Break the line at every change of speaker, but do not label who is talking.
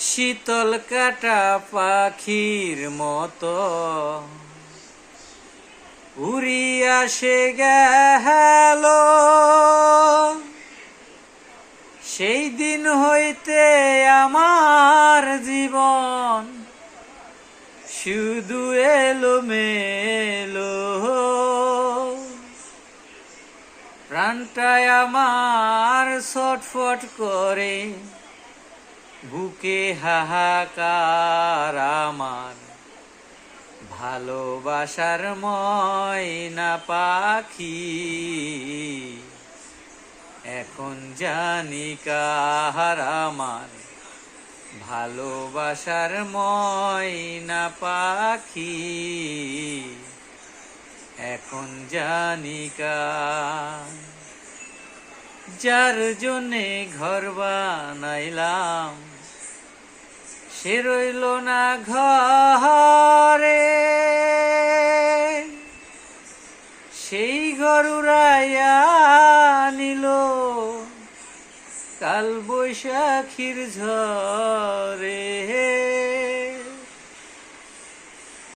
শীতল কাটা পাখির মতো। উড়িয়া সে গেল। সেই দিন হইতে আমার জীবন শুধু এলো মেলো প্রাণটায় আমার ছটফট করে। বুকে হাহাকার আমার। ভালোবাসার ময়না পাখি। এখন জানি কাহার আমার। ভালোবাসার ময়না পাখি। এখন জানি কার যার জন্যে ঘর বানাইলাম। সে রইল না ঘরে। সেই ঘর উড়াইয়া নিল। কাল বৈশাখীর ঝরে।